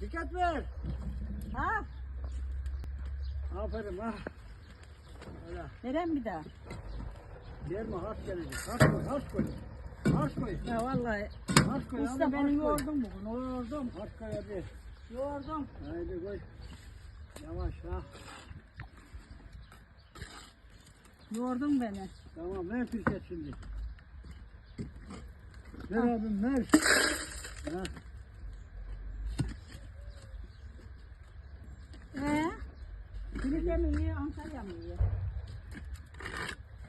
Dikkat ver. Ha? Aferin ha. Öyle. Neren bir daha? Verme harç gelecek. Harç koy, harç koy. Harç koy. Ya vallahi Harç koy. usta beni yordun bugün. Yordum. Harç koy hadi. Yordum. Haydi koy. Yavaş ha. Yordun beni. Tamam ver Türkiye şimdi. Ver abim ver. Ha. Kilise mi iyi, Antalya mı iyi?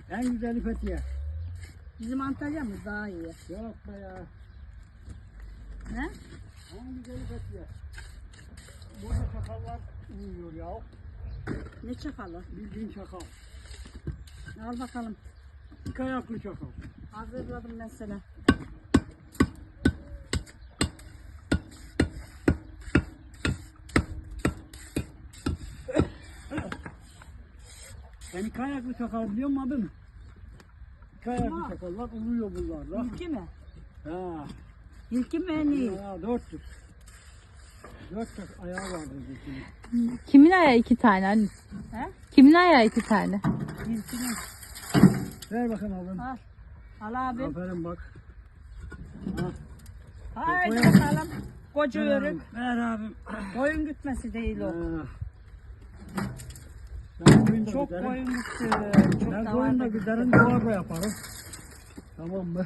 En güzeli Fethiye. Bizim Antalya'mız daha iyi. Yok be ya. Ne? En güzeli Fethiye. Burada çakallar uyuyor ya. Ne çakalı? Bildiğin çakal. Al bakalım. İki ayaklı çakal. Hazırladım ben sana. Sen iki ayaklı çakal biliyor musun abim? İki ayaklı Tamam. çakallar uyuyor bunlar da. İlki mi? Ha. İlki mi en iyi? Ya dörttür. Dört çak ayağı vardır bizim. Kimin ayağı iki tane anne? He? Kimin ayağı iki tane? İlkinin. Ver bakın abim. Al. Al abi. Aferin bak. Ha. Haydi Koy. bakalım. Koca Ver abim. Ver abim. Koyun gütmesi değil o. Ha. Çok koyun. Çok da koyun da güderim, duvar da yaparım. Tamam mı?